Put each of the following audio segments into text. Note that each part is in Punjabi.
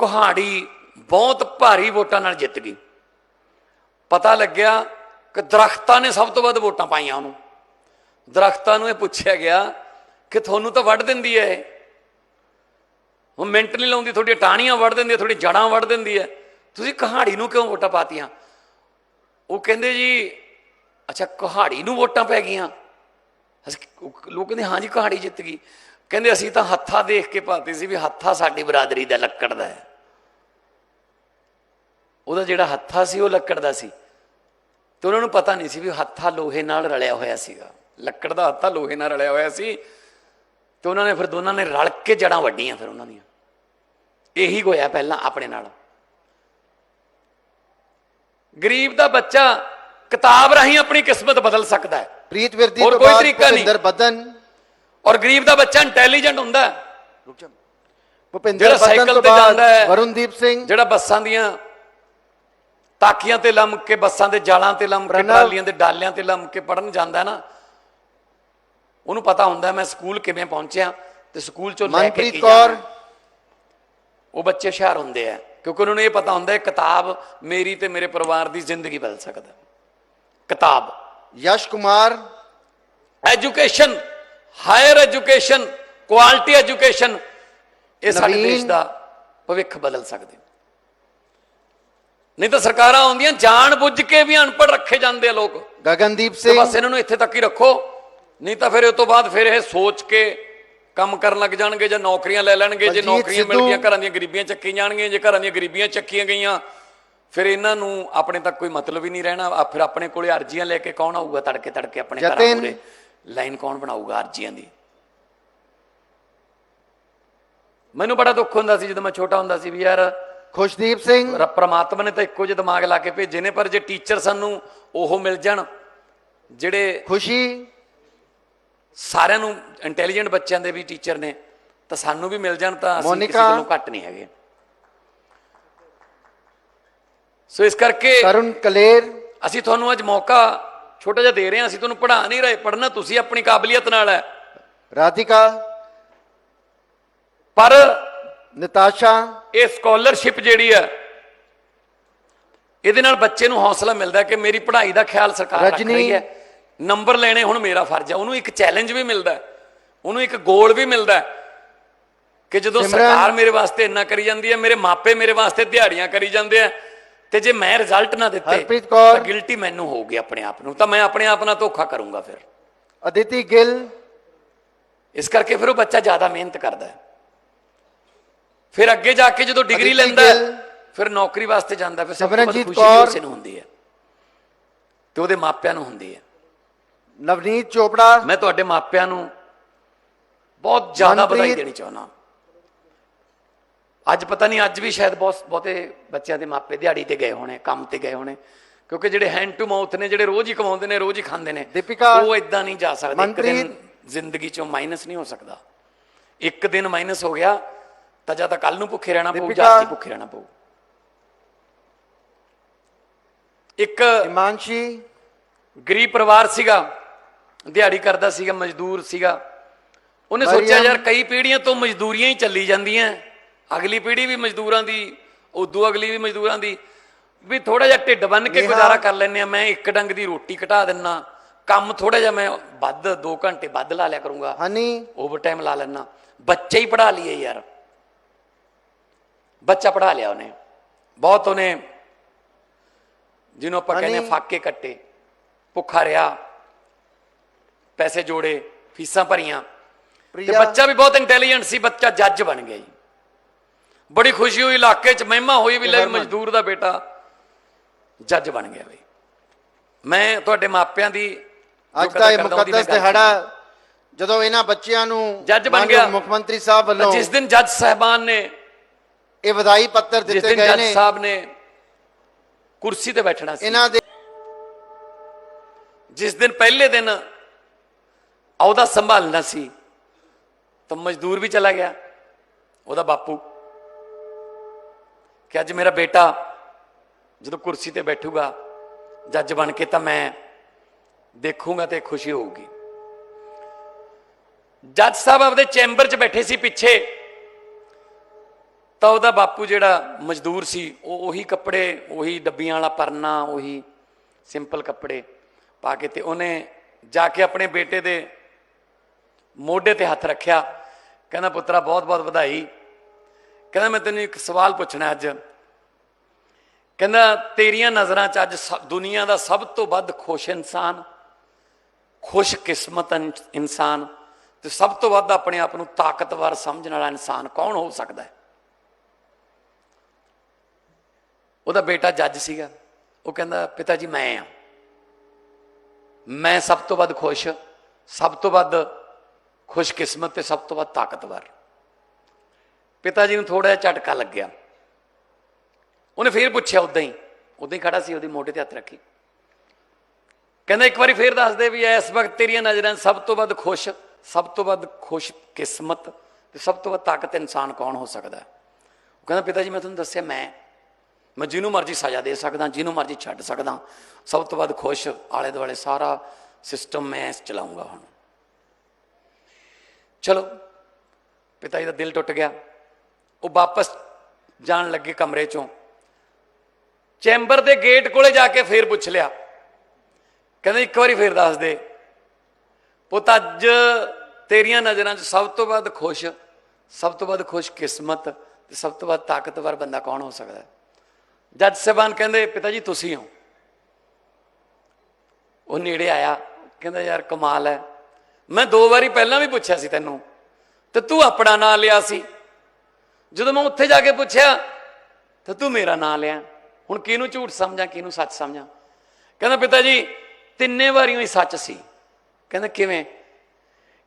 ਕੁਹਾੜੀ ਬਹੁਤ ਭਾਰੀ ਵੋਟਾਂ ਨਾਲ ਜਿੱਤ ਗਈ। ਪਤਾ ਲੱਗਿਆ ਕਿ ਦਰਖਤਾਂ ਨੇ ਸਭ ਤੋਂ ਵੱਧ ਵੋਟਾਂ ਪਾਈਆਂ ਉਹਨੂੰ। ਦਰਖਤਾਂ ਨੂੰ ਇਹ ਪੁੱਛਿਆ ਗਿਆ ਕਿ ਤੁਹਾਨੂੰ ਤਾਂ ਵੱਢ ਦਿੰਦੀ ਹੈ ਇਹ। ਉਹ ਮਿੰਟ ਨਹੀਂ ਲਾਉਂਦੀ, ਤੁਹਾਡੀਆਂ ਟਾਹਣੀਆਂ ਵੱਢ ਦਿੰਦੀ ਹੈ ਤੁਹਾਡੀ ਜੜਾਂ ਵੱਢ ਦਿੰਦੀ ਹੈ ਤੁਸੀਂ ਕਹਾੜੀ ਨੂੰ ਕਿਉਂ ਵੋਟਾਂ ਪਾਤੀਆਂ? ਉਹ ਕਹਿੰਦੇ ਜੀ, ਅੱਛਾ, ਕਹਾੜੀ ਨੂੰ ਵੋਟਾਂ ਪੈ ਗਈਆਂ। ਅਸੀਂ ਲੋਕ ਕਹਿੰਦੇ, ਹਾਂ ਜੀ, ਕਹਾੜੀ ਜਿੱਤ ਗਈ। ਕਹਿੰਦੇ, ਅਸੀਂ ਤਾਂ ਹੱਥਾ ਦੇਖ ਕੇ ਪਾਤੀ ਸੀ ਵੀ ਹੱਥਾ ਸਾਡੀ ਬਰਾਦਰੀ ਦਾ ਲੱਕੜ ਦਾ ਹੈ। ਉਹਦਾ ਜਿਹੜਾ ਹੱਥਾ ਸੀ ਉਹ ਲੱਕੜ ਦਾ ਸੀ। ਤੇ ਉਹਨਾਂ ਨੂੰ ਪਤਾ ਨਹੀਂ ਸੀ ਵੀ ਹੱਥਾ ਲੋਹੇ ਨਾਲ ਰਲਿਆ ਹੋਇਆ ਸੀਗਾ। ਲੱਕੜ ਦਾ ਹੱਥਾ ਲੋਹੇ ਨਾਲ ਰਲਿਆ ਹੋਇਆ ਸੀ ਤੇ ਉਹਨਾਂ ਨੇ ਫਿਰ ਦੋਨਾਂ ਨੇ ਰਲ ਕੇ ਜੜਾਂ ਵੱਡੀਆਂ ਫਿਰ ਉਹਨਾਂ ਦੀਆਂ। ਇਹੀ ਹੋਇਆ ਪਹਿਲਾਂ ਆਪਣੇ ਨਾਲ। ਗਰੀਬ ਦਾ ਬੱਚਾ ਕਿਤਾਬ ਰਾਹੀਂ ਆਪਣੀ ਕਿਸਮਤ ਬਦਲ ਸਕਦਾ ਹੈ। ਪ੍ਰੀਤ ਵਿਰਦੀ ਤੋਂ ਬਾਅਦ। ਭੁਪਿੰਦਰ ਬੱਦਨ। ਔਰ ਗਰੀਬ ਦਾ ਬੱਚਾ ਇੰਟੈਲੀਜੈਂਟ ਹੁੰਦਾ ਹੈ। ਰੁਕ ਜਾ ਭੁਪਿੰਦਰ ਬੱਦਨ ਤੋਂ ਬਾਅਦ। ਵਰੁਣਦੀਪ ਸਿੰਘ। ਜਿਹੜਾ ਬੱਸਾਂ ਦੀਆਂ ਤਾਕੀਆਂ ਤੇ ਲੰਮ ਕੇ ਬੱਸਾਂ ਦੇ ਜਾਲਾਂ ਤੇ ਲੰਮ ਕੇ। ਟਰਾਲੀਆਂ ਦੇ ਡਾਲਿਆਂ ਤੇ ਲੰਮ ਕੇ ਪੜਨ ਜਾਂਦਾ ਨਾ ਉਹਨੂੰ ਪਤਾ ਹੁੰਦਾ ਮੈਂ ਸਕੂਲ ਕਿਵੇਂ ਪਹੁੰਚਿਆ ਤੇ ਸਕੂਲ ਚੋਂ ਲੈ ਕੇ ਮਨਪ੍ਰੀਤ ਕੌਰ। ਉਹ ਬੱਚੇ ਹੁਸ਼ਿਆਰ ਹੁੰਦੇ ਆ ਕਿਉਂਕਿ ਉਹਨਾਂ ਨੂੰ ਇਹ ਪਤਾ ਹੁੰਦਾ ਹੈ ਕਿਤਾਬ ਮੇਰੀ ਤੇ ਮੇਰੇ ਪਰਿਵਾਰ ਦੀ ਜ਼ਿੰਦਗੀ ਬਦਲ ਸਕਦਾ। ਕਿਤਾਬ Yash Kumar education higher education quality education ਇਹ ਸਾਡੇ। ਦੇਸ਼ ਦਾ ਭਵਿੱਖ ਬਦਲ ਸਕਦੇ ਨਹੀਂ ਤਾਂ ਸਰਕਾਰਾਂ ਆਉਂਦੀਆਂ ਜਾਣ ਬੁੱਝ ਕੇ ਵੀ ਅਨਪੜ੍ਹ ਰੱਖੇ ਜਾਂਦੇ ਆ ਲੋਕ। ਗਗਨਦੀਪ ਸਿੰਘ ਬਸ ਇਹਨਾਂ ਨੂੰ ਇੱਥੇ ਤੱਕ ਹੀ ਰੱਖੋ। ਨਹੀਂ ਤਾਂ ਫਿਰ ਇਹ ਤੋਂ ਬਾਅਦ ਫਿਰ ਇਹ ਸੋਚ ਕੇ ਕੰਮ ਕਰਨ ਲੱਗ ਜਾਣਗੇ ਜਾਂ ਨੌਕਰੀਆਂ ਲੈ ਲੈਣਗੇ। ਜੇ ਨੌਕਰੀਆਂ ਮਿਲ। ਗਈਆਂ ਘਰਾਂ ਦੀਆਂ ਗਰੀਬੀਆਂ ਚੱਕੀ ਜਾਣਗੀਆਂ ਜੇ ਘਰਾਂ ਦੀਆਂ ਗਰੀਬੀਆਂ ਚੱਕੀਆਂ ਗਈਆਂ ਫਿਰ ਇਹਨਾਂ ਨੂੰ ਆਪਣੇ ਤੱਕ ਕੋਈ ਮਤਲਬ ਹੀ ਨਹੀਂ ਰਹਿਣਾ। ਆ ਫਿਰ ਆਪਣੇ ਕੋਲੇ ਅਰਜ਼ੀਆਂ ਲੈ ਕੇ ਕੌਣ ਆਊਗਾ? ਤੜਕੇ ਤੜਕੇ ਆਪਣੇ ਘਰਾਂ। ਮੂਰੇ ਲਾਈਨ ਕੌਣ ਬਣਾਊਗਾ ਅਰਜ਼ੀਆਂ ਦੀ? ਮੈਨੂੰ ਬੜਾ ਦੁੱਖ ਹੁੰਦਾ ਸੀ ਜਦੋਂ ਮੈਂ ਛੋਟਾ ਹੁੰਦਾ ਸੀ ਵੀ ਯਾਰ ਖੁਸ਼ਦੀਪ ਸਿੰਘ। ਰ- ਪ੍ਰਮਾਤਮਾ ਨੇ ਤਾਂ ਇੱਕੋ ਜਿਹੇ ਦਿਮਾਗ ਲਾ ਕੇ ਭੇਜੇ ਨੇ ਪਰ ਜੇ ਟੀਚਰ ਸਾਨੂੰ ਉਹ ਮਿਲ ਜਾਣ ਜਿਹੜੇ ਖੁਸ਼ੀ। ਸਾਰਿਆਂ ਨੂੰ ਇੰਟੈਲੀਜੈਂਟ ਬੱਚਿਆਂ ਦੇ ਵੀ ਟੀਚਰ ਨੇ ਤਾਂ ਸਾਨੂੰ ਵੀ ਮਿਲ ਜਾਣ ਤਾਂ ਅਸੀਂ ਕਿਸੇ ਮੋਨਿਕਾ। ਘੱਟ ਨਹੀਂ ਹੈਗੇ। ਸੋ ਇਸ ਕਰਕੇ ਤਰੁਣ ਕਲੇਰ। ਅਸੀਂ ਤੁਹਾਨੂੰ ਅੱਜ ਮੌਕਾ ਛੋਟਾ ਜਿਹਾ ਦੇ ਰਹੇ ਹਾਂ ਅਸੀਂ ਤੁਹਾਨੂੰ ਪੜ੍ਹਾ ਨਹੀਂ ਰਹੇ ਪੜ੍ਹਨਾ ਤੁਸੀਂ ਆਪਣੀ ਕਾਬਲੀਅਤ ਨਾਲ ਹੈ। ਰਾਧਿਕਾ। ਪਰ ਨਤਾਸ਼ਾ। ਇਹ ਸਕਾਲਰਸ਼ਿਪ ਜਿਹੜੀ ਹੈ ਇਹਦੇ ਨਾਲ ਬੱਚੇ ਨੂੰ ਹੌਸਲਾ ਮਿਲਦਾ ਕਿ ਮੇਰੀ ਪੜ੍ਹਾਈ ਦਾ ਖਿਆਲ ਸਰਕਾਰ ਰੱਖ। ਰਹੀ ਹੈ। ਨੰਬਰ ਲੈਣੇ ਹੁਣ ਮੇਰਾ ਫਰਜ਼ ਹੈ। ਉਹਨੂੰ ਇੱਕ ਚੈਲੰਜ ਵੀ ਮਿਲਦਾ ਉਹਨੂੰ ਇੱਕ ਗੋਲ ਵੀ ਮਿਲਦਾ ਕਿ ਜਦੋਂ। ਸਰਕਾਰ ਮੇਰੇ ਵਾਸਤੇ ਇੰਨਾ ਕਰੀ ਜਾਂਦੀ ਹੈ ਮੇਰੇ ਮਾਪੇ ਮੇਰੇ ਵਾਸਤੇ ਦਿਹਾੜੀਆਂ ਕਰੀ ਜਾਂਦੇ ਆ ਤੇ ਜੇ ਮੈਂ ਰਿਜ਼ਲਟ ਨਾ ਦਿੱਤੇ ਹਰਪ੍ਰੀਤ ਕੌਰ। ਤਾਂ ਗਿਲਟੀ ਮੈਨੂੰ ਹੋਊਗੀ ਆਪਣੇ ਆਪ ਨੂੰ। ਤਾਂ ਮੈਂ ਆਪਣੇ ਆਪ ਨਾਲ ਧੋਖਾ ਕਰੂੰਗਾ ਫਿਰ। ਅਦਿਤੀ ਗਿੱਲ। ਇਸ ਕਰਕੇ ਫਿਰ ਉਹ ਬੱਚਾ ਜ਼ਿਆਦਾ ਮਿਹਨਤ ਕਰਦਾ ਹੈ। ਫਿਰ ਅੱਗੇ ਜਾ ਕੇ ਜਦੋਂ ਡਿਗਰੀ ਲੈਂਦਾ। ਫਿਰ ਨੌਕਰੀ ਵਾਸਤੇ ਜਾਂਦਾ ਫਿਰ ਸਭ ਤੋਂ ਵੱਧ ਖੁਸ਼ੀ। ਉਸੇ ਨੂੰ ਹੁੰਦੀ ਹੈ ਤੇ ਉਹਦੇ ਮਾਪਿਆਂ ਨੂੰ ਹੁੰਦੀ ਹੈ ਨਵਨੀਤ ਚੋਪੜਾ ਮੈਂ ਤੁਹਾਡੇ ਮਾਪਿਆਂ ਨੂੰ ਬਹੁਤ ਜ਼ਿਆਦਾ ਵਧਾਈ। ਦੇਣੀ ਚਾਹੁੰਦਾ ਅੱਜ ਪਤਾ ਨਹੀਂ ਅੱਜ ਵੀ ਸ਼ਾਇਦ ਬਹੁਤ ਬਹੁਤੇ ਬੱਚਿਆਂ ਦੇ ਮਾਪੇ ਦਿਹਾੜੀ ਤੇ ਗਏ ਹੋਣੇ ਕੰਮ ਤੇ ਗਏ ਹੋਣੇ ਕਿਉਂਕਿ ਜਿਹੜੇ ਹੈਂਡ ਟੂ ਮਾਊਥ ਨੇ ਜਿਹੜੇ ਰੋਜ਼ ਹੀ ਕਮਾਉਂਦੇ ਨੇ ਰੋਜ਼ ਹੀ ਖਾਂਦੇ ਨੇ ਦੀਪਿਕਾ। ਉਹ ਇਦਾਂ ਨਹੀਂ ਜਾ ਸਕਦੇ ਇੱਕ ਦਿਨ। ਜ਼ਿੰਦਗੀ ਚੋਂ ਮਾਈਨਸ ਨਹੀਂ ਹੋ ਸਕਦਾ ਇੱਕ ਦਿਨ ਮਾਈਨਸ ਹੋ ਗਿਆ ਤਾਂ ਜਾਂ ਤਾਂ ਕੱਲ ਨੂੰ ਭੁੱਖੇ ਰਹਿਣਾ ਪਊ ਜਾਂ। ਅੱਜ ਭੁੱਖੇ ਰਹਿਣਾ ਪਊ। ਇੱਕ ਹਿਮਾਂਸ਼ੀ। ਗਰੀਬ ਪਰਿਵਾਰ ਸੀਗਾ ਦਿਹਾੜੀ ਕਰਦਾ ਸੀਗਾ ਮਜ਼ਦੂਰ ਸੀਗਾ। ਉਹਨੇ ਸੋਚਿਆ। ਯਾਰ ਕਈ ਪੀੜ੍ਹੀਆਂ ਤੋਂ ਮਜ਼ਦੂਰੀਆਂ ਹੀ ਚੱਲੀ ਜਾਂਦੀਆਂ ਅਗਲੀ ਪੀੜ੍ਹੀ ਵੀ ਮਜ਼ਦੂਰਾਂ ਦੀ ਉਦੋਂ ਅਗਲੀ ਵੀ ਮਜ਼ਦੂਰਾਂ ਦੀ। ਵੀ ਥੋੜਾ ਜਿਹਾ ਢਿੱਡ ਬੰਨ ਕੇ। ਗੁਜ਼ਾਰਾ ਕਰ ਲੈਂਦੇ ਆ। ਮੈਂ ਇੱਕ ਡੰਗ ਦੀ ਰੋਟੀ ਘਟਾ ਦਿੰਨਾ। ਕੰਮ ਥੋੜਾ ਜਿਹਾ ਮੈਂ ਵੱਧ 2 ਘੰਟੇ ਵੱਧ ਲਾ ਲਿਆ ਕਰੂੰਗਾ। ਹਨੀ। ਓਵਰ ਟਾਈਮ ਲਾ ਲੈਣਾ ਬੱਚੇ ਹੀ ਪੜਾ ਲਈਏ ਯਾਰ। ਬੱਚਾ ਪੜਾ ਲਿਆ ਉਹਨੇ ਬਹੁਤ ਉਹਨੇ ਜਿਹਨੂੰ ਆਪਾਂ ਕਹਿੰਦੇ ਹਾਂ ਹਨੀ। ਫਾਕੇ ਕੱਟੇ ਭੁੱਖਾ ਰਿਹਾ ਪੈਸੇ ਜੋੜੇ ਫੀਸਾਂ ਭਰੀਆਂ ਤੇ ਬੱਚਾ ਵੀ ਬਹੁਤ ਇੰਟੈਲੀਜੈਂਟ ਸੀ ਬੱਚਾ ਜੱਜ ਬਣ ਗਿਆ ਜੀ ਬੜੀ ਖੁਸ਼ੀ ਹੋਈ ਇਲਾਕੇ 'ਚ ਮਹਿਮਾ ਹੋਈ ਵੀ ਲੈ। ਮਜ਼ਦੂਰ ਦਾ ਬੇਟਾ ਜੱਜ ਬਣ ਗਿਆ ਬਈ ਮੈਂ ਤੁਹਾਡੇ ਮਾਪਿਆਂ ਦੀ ਅੱਜ ਦਾ ਇਹ ਮੁਕੱਦਸ ਦਿਹਾੜਾ ਜਦੋਂ ਇਹਨਾਂ ਬੱਚਿਆਂ ਨੂੰ ਜੱਜ ਬਣ ਗਿਆ। ਮੁੱਖ ਮੰਤਰੀ ਸਾਹਿਬ ਵੱਲੋਂ ਜਿਸ ਦਿਨ ਜੱਜ ਸਾਹਿਬਾਨ ਨੇ ਇਹ ਵਧਾਈ ਪੱਤਰ ਜਿਸ ਦਿੱਤੇ ਦਿਨ ਗਏ ਜੱਜ ਨੇ। ਸਾਹਿਬ ਨੇ ਕੁਰਸੀ ਤੇ ਬੈਠਣਾ ਸੀ। ਇਹਨਾਂ ਦੇ ਜਿਸ ਦਿਨ ਪਹਿਲੇ ਦਿਨ ਅਹੁਦਾ ਸੰਭਾਲਣਾ ਸੀ ਤਾਂ ਮਜ਼ਦੂਰ ਵੀ ਚਲਾ ਗਿਆ ਉਹਦਾ ਬਾਪੂ। ਕਿ ਅੱਜ ਮੇਰਾ ਬੇਟਾ ਜਦੋਂ ਕੁਰਸੀ ਤੇ ਬੈਠੂਗਾ ਜੱਜ ਬਣ ਕੇ ਤਾਂ ਮੈਂ ਦੇਖੂਗਾ ਤੇ ਖੁਸ਼ੀ ਹੋਊਗੀ। ਜੱਜ ਸਾਹਿਬ ਆਪਦੇ ਚੈਂਬਰ 'ਚ ਬੈਠੇ ਸੀ ਪਿੱਛੇ। ਤਾਂ ਉਹਦਾ ਬਾਪੂ ਜਿਹੜਾ ਮਜ਼ਦੂਰ ਸੀ, ਉਹ ਉਹੀ ਕੱਪੜੇ, ਉਹੀ ਡੱਬੀਆਂ ਵਾਲਾ ਪਰਨਾ, ਉਹੀ ਸਿੰਪਲ ਕੱਪੜੇ ਪਾ ਕੇ ਤੇ ਉਹਨੇ ਜਾ ਕੇ ਆਪਣੇ ਬੇਟੇ ਦੇ ਮੋਢੇ ਤੇ ਹੱਥ ਰੱਖਿਆ। ਕਹਿੰਦਾ, ਪੁੱਤਰਾ, ਬਹੁਤ ਬਹੁਤ ਵਧਾਈ। ਕਹਿੰਦਾ, ਮੈਂ ਤੈਨੂੰ ਇੱਕ ਸਵਾਲ ਪੁੱਛਣਾ ਅੱਜ। ਕਹਿੰਦਾ, ਤੇਰੀਆਂ ਨਜ਼ਰਾਂ 'ਚ ਅੱਜ ਸ- ਦੁਨੀਆ ਦਾ ਸਭ ਤੋਂ ਵੱਧ ਖੁਸ਼ ਇਨਸਾਨ, ਖੁਸ਼ ਕਿਸਮਤ ਇਨ- ਇਨਸਾਨ ਤੇ ਸਭ ਤੋਂ ਵੱਧ ਆਪਣੇ ਆਪ ਨੂੰ ਤਾਕਤਵਰ ਸਮਝਣ ਵਾਲਾ ਇਨਸਾਨ ਕੌਣ ਹੋ ਸਕਦਾ ਹੈ? ਉਹਦਾ ਬੇਟਾ ਜੱਜ ਸੀਗਾ। ਉਹ ਕਹਿੰਦਾ, ਪਿਤਾ ਜੀ, ਮੈਂ ਆ। ਮੈਂ ਸਭ ਤੋਂ ਵੱਧ ਖੁਸ਼, ਸਭ ਤੋਂ ਵੱਧ ਖੁਸ਼ਕਿਸਮਤ ਤੇ ਸਭ ਤੋਂ ਵੱਧ ਤਾਕਤਵਰ। ਪਿਤਾ ਜੀ ਨੂੰ ਥੋੜਾ ਜਿਹਾ ਝਟਕਾ ਲੱਗਿਆ। ਉਹਨੇ ਫੇਰ ਪੁੱਛਿਆ ਉਦਾਂ ਹੀ। ਉਦਾਂ ਹੀ ਖੜਾ ਸੀ, ਉਹਦੀ ਮੋਢੇ ਤੇ ਹੱਥ ਰੱਖੀ। ਕਹਿੰਦਾ, ਇੱਕ ਵਾਰੀ ਫੇਰ ਦੱਸ ਦੇ ਵੀ ਇਸ ਵਕਤ ਤੇਰੀਆਂ ਨਜ਼ਰਾਂ ਸਭ ਤੋਂ ਵੱਧ ਖੁਸ਼, ਸਭ ਤੋਂ ਵੱਧ ਖੁਸ਼ ਕਿਸਮਤ ਤੇ ਸਭ ਤੋਂ ਵੱਧ ਤਾਕਤ ਇਨਸਾਨ ਕੌਣ ਹੋ ਸਕਦਾ? ਉਹ ਕਹਿੰਦਾ, ਪਿਤਾ ਜੀ, ਮੈਂ ਤੁਹਾਨੂੰ ਦੱਸਿਆ, ਮੈਂ ਮੈਂ ਜਿਹਨੂੰ ਮਰਜ਼ੀ ਸਜ਼ਾ ਦੇ ਸਕਦਾ, ਜਿਹਨੂੰ ਮਰਜ਼ੀ ਛੱਡ ਸਕਦਾ, ਸਭ ਤੋਂ ਵੱਧ ਖੁਸ਼ ਆਲੇ ਦੁਆਲੇ ਸਾਰਾ ਸਿਸਟਮ ਮੈਂ ਚਲਾਉਂਗਾ ਹੁਣ। ਚਲੋ, ਪਿਤਾ ਜੀ ਦਾ ਦਿਲ ਟੁੱਟ ਗਿਆ। ਉਹ ਵਾਪਸ ਜਾਣ ਲੱਗੇ ਕਮਰੇ ਚੋਂ। ਚੈਂਬਰ ਦੇ ਗੇਟ ਕੋਲੇ ਜਾ ਕੇ ਫੇਰ ਪੁੱਛ ਲਿਆ। ਕਹਿੰਦੇ, ਇੱਕ ਵਾਰੀ ਫੇਰ ਦੱਸ ਦੇ। ਪੁੱਤ, ਅੱਜ ਤੇਰੀਆਂ ਨਜ਼ਰਾਂ 'ਚ ਸਭ ਤੋਂ ਵੱਧ ਖੁਸ਼, ਸਭ ਤੋਂ ਵੱਧ ਖੁਸ਼ ਕਿਸਮਤ ਤੇ ਸਭ ਤੋਂ ਵੱਧ ਤਾਕਤਵਰ ਬੰਦਾ ਕੌਣ ਹੋ ਸਕਦਾ ਹੈ? ਜੱਜ ਸਾਹਿਬਾਨ ਕਹਿੰਦੇ, ਪਿਤਾ ਜੀ, ਤੁਸੀਂ ਹੋ। ਉਹ ਨੇੜੇ ਆਇਆ, ਕਹਿੰਦਾ, ਯਾਰ, ਕਮਾਲ ਹੈ। ਮੈਂ ਦੋ ਵਾਰੀ ਪਹਿਲਾਂ ਵੀ ਪੁੱਛਿਆ ਸੀ ਤੈਨੂੰ, ਤੇ ਤੂੰ ਆਪਣਾ ਨਾਂ ਲਿਆ ਸੀ? ਜਦੋਂ ਮੈਂ ਉੱਥੇ ਜਾ ਕੇ ਪੁੱਛਿਆ, ਤਾਂ ਤੂੰ ਮੇਰਾ ਨਾਂ ਲਿਆ? ਹੁਣ ਕਿਹਨੂੰ ਝੂਠ ਸਮਝਾਂ, ਕਿਹਨੂੰ ਸੱਚ ਸਮਝਾਂ? ਕਹਿੰਦਾ, ਪਿਤਾ ਜੀ, ਤਿੰਨੇ ਵਾਰੀਆਂ ਹੀ ਸੱਚ ਸੀ। ਕਹਿੰਦਾ, ਕਿਵੇਂ?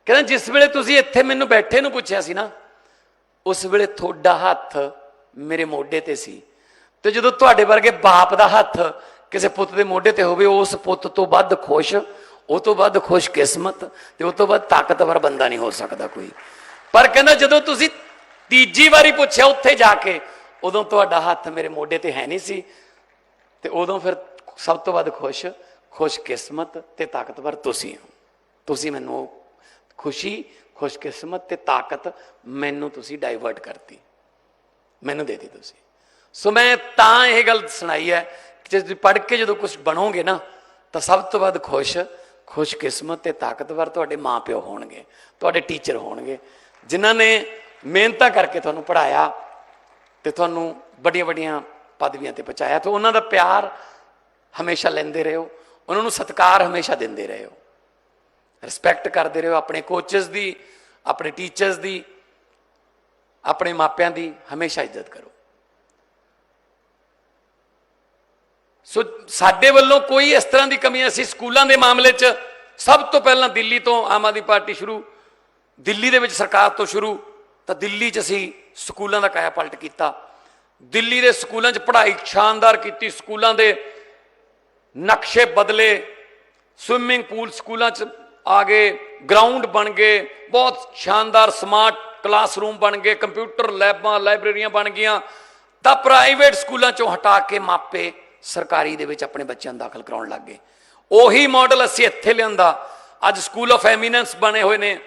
ਕਹਿੰਦਾ, ਜਿਸ ਵੇਲੇ ਤੁਸੀਂ ਇੱਥੇ ਮੈਨੂੰ ਬੈਠੇ ਨੂੰ ਪੁੱਛਿਆ ਸੀ ਨਾ, ਉਸ ਵੇਲੇ ਤੁਹਾਡਾ ਹੱਥ ਮੇਰੇ ਮੋਢੇ ਤੇ ਸੀ। ਤੇ ਜਦੋਂ ਤੁਹਾਡੇ ਵਰਗੇ ਬਾਪ ਦਾ ਹੱਥ ਕਿਸੇ ਪੁੱਤ ਦੇ ਮੋਢੇ ਤੇ ਹੋਵੇ, ਉਸ ਪੁੱਤ ਤੋਂ ਵੱਧ ਖੁਸ਼, ਉਹ ਤੋਂ ਵੱਧ ਖੁਸ਼ ਕਿਸਮਤ ਤੇ ਉਹ ਤੋਂ ਵੱਧ ਤਾਕਤਵਰ ਬੰਦਾ ਨਹੀਂ ਹੋ ਸਕਦਾ ਕੋਈ। ਪਰ ਕਹਿੰਦਾ ਜਦੋਂ ਤੁਸੀਂ ਤੀਜੀ ਵਾਰੀ ਪੁੱਛਿਆ ਉੱਥੇ ਜਾ ਕੇ, ਉਦੋਂ ਤੁਹਾਡਾ ਹੱਥ ਮੇਰੇ ਮੋਢੇ ਤੇ ਹੈ ਨਹੀਂ ਸੀ ਤੇ ਉਦੋਂ ਫਿਰ ਸਭ ਤੋਂ ਵੱਧ ਖੁਸ਼ ਖੁਸ਼ ਕਿਸਮਤ ਤੇ ਤਾਕਤਵਰ ਤੁਸੀਂ ਹੋ। ਤੁਸੀਂ ਮੈਨੂੰ ਖੁਸ਼ੀ ਖੁਸ਼ਕਿਸਮਤ ਤੇ ਤਾਕਤ ਮੈਨੂੰ ਤੁਸੀਂ ਡਾਈਵਰਟ ਕਰਤੀ। ਮੈਨੂੰ ਦੇ ਦਿੱਤੀ ਤੁਸੀਂ। ਸੋ ਮੈਂ ਤਾਂ ਇਹ ਗੱਲ ਸੁਣਾਈ ਹੈ ਕਿ ਜੇ ਤੁਸੀਂ ਪੜ੍ਹ ਕੇ ਜਦੋਂ ਕੁਝ ਬਣੋਗੇ ਨਾ, ਤਾਂ ਸਭ ਤੋਂ ਵੱਧ ਖੁਸ਼, ਖੁਸ਼ਕਿਸਮਤ ਤੇ ਤਾਕਤਵਰ ਤੁਹਾਡੇ ਮਾਪਿਓ ਹੋਣਗੇ, ਤੁਹਾਡੇ ਟੀਚਰ ਹੋਣਗੇ, ਜਿਨ੍ਹਾਂ ਨੇ ਮਿਹਨਤਾਂ ਕਰਕੇ ਤੁਹਾਨੂੰ ਪੜ੍ਹਾਇਆ ਤੇ ਤੁਹਾਨੂੰ ਵੱਡੀਆਂ ਵੱਡੀਆਂ ਪਦਵੀਆਂ ਤੇ ਪਹੁੰਚਾਇਆ। ਤੇ ਉਹਨਾਂ ਦਾ ਪਿਆਰ ਹਮੇਸ਼ਾ ਲੈਂਦੇ ਰਹੋ, ਉਹਨਾਂ ਨੂੰ ਸਤਿਕਾਰ ਹਮੇਸ਼ਾ ਦਿੰਦੇ ਰਹੋ। ਰਿਸਪੈਕਟ ਕਰਦੇ ਰਹੋ ਆਪਣੇ ਕੋਚਸ ਦੀ, ਆਪਣੇ ਟੀਚਰਸ ਦੀ, ਆਪਣੇ ਮਾਪਿਆਂ ਦੀ ਹਮੇਸ਼ਾ ਇੱਜ਼ਤ ਕਰੋ। ਸੋ ਸਾਡੇ ਵੱਲੋਂ ਕੋਈ ਇਸ ਤਰ੍ਹਾਂ ਦੀ ਕਮੀ ਅਸੀਂ ਸਕੂਲਾਂ ਦੇ ਮਾਮਲੇ 'ਚ ਸਭ ਤੋਂ ਪਹਿਲਾਂ ਦਿੱਲੀ ਤੋਂ ਆਮ ਆਦਮੀ ਪਾਰਟੀ ਸ਼ੁਰੂ, ਦਿੱਲੀ ਦੇ ਵਿੱਚ ਸਰਕਾਰ ਤੋਂ ਸ਼ੁਰੂ, ਤਾਂ ਦਿੱਲੀ 'ਚ ਅਸੀਂ ਸਕੂਲਾਂ ਦਾ ਕਾਇਆ ਪਲਟ ਕੀਤਾ। ਦਿੱਲੀ ਦੇ ਸਕੂਲਾਂ 'ਚ ਪੜ੍ਹਾਈ ਸ਼ਾਨਦਾਰ ਕੀਤੀ, ਸਕੂਲਾਂ ਦੇ ਨਕਸ਼ੇ ਬਦਲੇ ਸਵਿਮਿੰਗ ਪੂਲ ਸਕੂਲਾਂ 'ਚ ਆ ਗਏ ਗਰਾਊਂਡ ਬਣ ਗਏ, ਬਹੁਤ ਸ਼ਾਨਦਾਰ ਸਮਾਰਟ ਕਲਾਸਰੂਮ ਬਣ ਗਏ ਕੰਪਿਊਟਰ ਲੈਬਾਂ ਲਾਇਬ੍ਰੇਰੀਆਂ ਬਣ ਗਈਆਂ, ਤਾਂ ਪ੍ਰਾਈਵੇਟ ਸਕੂਲਾਂ 'ਚੋਂ ਹਟਾ ਕੇ ਮਾਪੇ ਸਰਕਾਰੀ ਦੇ ਵਿੱਚ ਆਪਣੇ ਬੱਚਿਆਂ ਨੂੰ ਦਾਖਲ ਕਰਾਉਣ ਲੱਗ ਗਏ। ਉਹੀ ਮਾਡਲ ਅਸੀਂ ਇੱਥੇ ਲਿਆਂਦਾ। ਅੱਜ ਸਕੂਲ ਆਫ ਐਮੀਨੈਂਸ ਬਣੇ ਹੋਏ ਨੇ,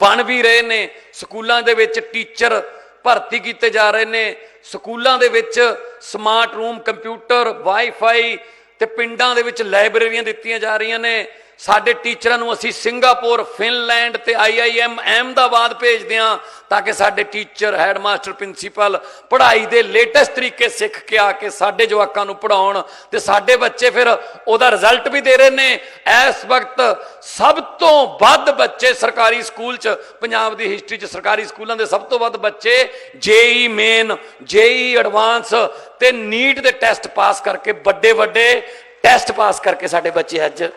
ਬਣ ਵੀ ਰਹੇ ਨੇ। ਸਕੂਲਾਂ ਦੇ ਵਿੱਚ ਟੀਚਰ ਭਰਤੀ ਕੀਤੇ ਜਾ ਰਹੇ ਨੇ। ਸਕੂਲਾਂ ਦੇ ਵਿੱਚ ਸਮਾਰਟ ਰੂਮ ਕੰਪਿਊਟਰ ਵਾਈਫਾਈ ਤੇ ਪਿੰਡਾਂ ਦੇ ਵਿੱਚ ਲਾਇਬ੍ਰੇਰੀਆਂ ਦਿੱਤੀਆਂ ਜਾ ਰਹੀਆਂ ਨੇ। ਸਾਡੇ ਟੀਚਰਾਂ ਨੂੰ ਅਸੀਂ ਸਿੰਗਾਪੁਰ, ਫਿਨਲੈਂਡ ਤੇ ਆਈਆਈਐਮ ਅਹਿਮਦਾਬਾਦ ਭੇਜਦੇ ਹਾਂ ਤਾਂ ਕਿ ਸਾਡੇ ਟੀਚਰ, ਹੈਡਮਾਸਟਰ, ਪ੍ਰਿੰਸੀਪਲ ਪੜ੍ਹਾਈ ਦੇ ਲੇਟੈਸਟ ਤਰੀਕੇ ਸਿੱਖ ਕੇ ਆ ਕੇ ਸਾਡੇ ਜਵਾਕਾਂ ਨੂੰ ਪੜਾਉਣ ਤੇ ਸਾਡੇ ਬੱਚੇ ਫਿਰ ਉਹਦਾ ਰਿਜ਼ਲਟ ਵੀ ਦੇ ਰਹੇ ਨੇ। ਇਸ ਵਕਤ ਸਭ ਤੋਂ ਵੱਧ ਬੱਚੇ ਸਰਕਾਰੀ ਸਕੂਲ 'ਚ, ਪੰਜਾਬ ਦੀ ਹਿਸਟਰੀ 'ਚ ਸਰਕਾਰੀ ਸਕੂਲਾਂ ਦੇ ਸਭ ਤੋਂ ਵੱਧ ਬੱਚੇ ਜੇਈ ਮੇਨ, ਜੇਈ ਐਡਵਾਂਸ ਤੇ ਨੀਟ ਦੇ ਟੈਸਟ ਪਾਸ ਕਰਕੇ ਵੱਡੇ ਵੱਡੇ ਟੈਸਟ ਪਾਸ ਕਰਕੇ ਸਾਡੇ ਬੱਚੇ ਅੱਜ